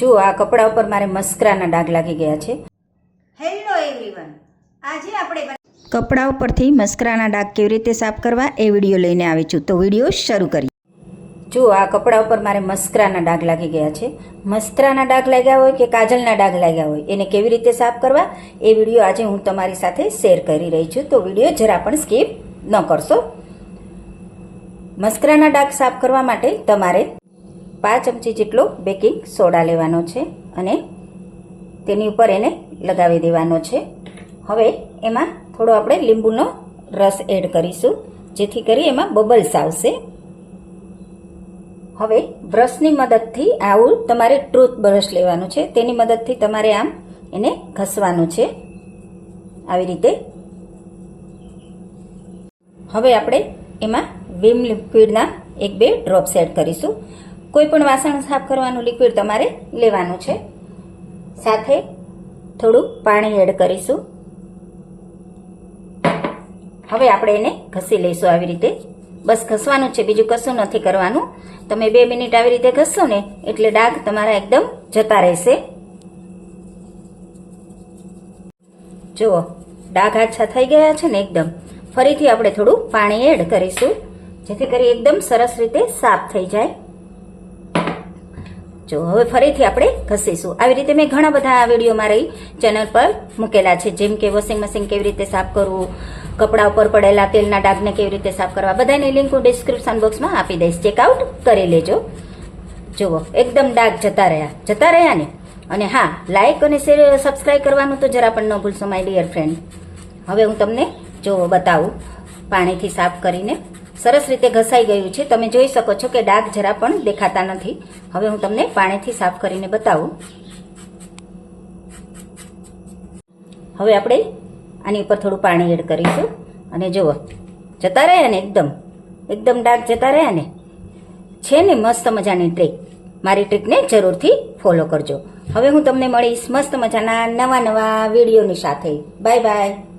જુઓ આ કપડા ઉપર મારે મસ્કરાના ડાઘ લાગી ગયા છે. હેલો એવરીવન આજે આપણે કપડા ઉપરથી મસ્કરાના ડાઘ કેવી રીતે સાફ કરવા એ વીડિયો લઈને આવી છું. તો વીડિયો શરૂ કરીએ. જુઓ આ કપડા ઉપર મારે મસ્કરાના ડાઘ લાગી ગયા છે. મસ્કરાના ડાઘ લાગ્યા હોય કે કાજલના ડાઘ લાગ્યા હોય એને કેવી રીતે સાફ કરવા એ વીડિયો આજે હું તમારી સાથે શેર કરી રહી છું. તો વીડિયો જરા પણ સ્કીપ ન કરશો. મસ્કરાના ડાઘ સાફ કરવા માટે તમારે પાંચ ચમચી જેટલો બેકિંગ સોડા લેવાનો છે અને તેની ઉપર એને લગાવી દેવાનો છે. હવે એમાં થોડો આપણે લીંબુનો રસ એડ કરીશું, જેથી કરી એમાં બબલ્સ આવશે. હવે બ્રશની મદદથી આવું તમારે ટ્રુથ બ્રશ લેવાનું છે. તેની મદદથી તમારે આમ એને ઘસવાનું છે. આવી રીતે. હવે આપણે એમાં વિમ લિક્વિડના એક બે ડ્રોપ્સ એડ કરીશું. કોઈ પણ વાસણ સાફ કરવાનું લિક્વિડ તમારે લેવાનું છે. સાથે થોડું પાણી એડ કરીશું. હવે આપણે એને ઘસી લઈશું આવી રીતે. બસ ઘસવાનું છે, બીજું કશું નથી કરવાનું. તમે બે મિનિટ આવી રીતે ઘસશો ને, એટલે ડાઘ તમારા એકદમ જતા રહેશે. જુઓ, ડાઘ આછા થઈ ગયા છે ને એકદમ. ફરીથી આપણે થોડું પાણી એડ કરીશું, જેથી કરી એકદમ સરસ રીતે સાફ થઈ જાય. જો હવે ફરીથી આપણે ઘસીશું. આવી રીતે મેં ઘણા બધા વીડિયો મારી ચેનલ પર મૂકેલા છે. જેમ કે વોશિંગ મશીન કેવી રીતે સાફ કરવું, કપડા ઉપર પડેલા તેલના ડાઘને કેવી રીતે સાફ કરવા, બધાની લિંક હું ડિસ્ક્રિપ્શન બોક્સમાં આપી દઈશ. ચેકઆઉટ કરી લેજો. જુઓ, એકદમ ડાઘ જતા રહ્યા. જતા રહ્યા ને? અને હા લાઇક અને શેર સબસ્ક્રાઈબ કરવાનું તો જરા પણ ન ભૂલશો માય ડિયર ફ્રેન્ડ હવે હું તમને જો બતાવું. પાણીથી સાફ કરીને સરસ રીતે ઘસાઈ ગયું છે. તમે જોઈ શકો છો કે ડાઘ જરા પણ દેખાતા નથી. હવે હું તમને પાણીથી સાફ કરીને બતાવું. હવે આપણે આની ઉપર થોડું પાણી એડ કરીશું. અને જુઓ, જતા રહ્યા ને એકદમ. એકદમ ડાઘ જતા રહ્યા ને. છે ને મસ્ત મજાની ટ્રીક. મારી ટ્રીકને જરૂરથી ફોલો કરજો. હવે હું તમને મળીશ મસ્ત મજાના નવા નવા વિડીયોની સાથે. Bye bye.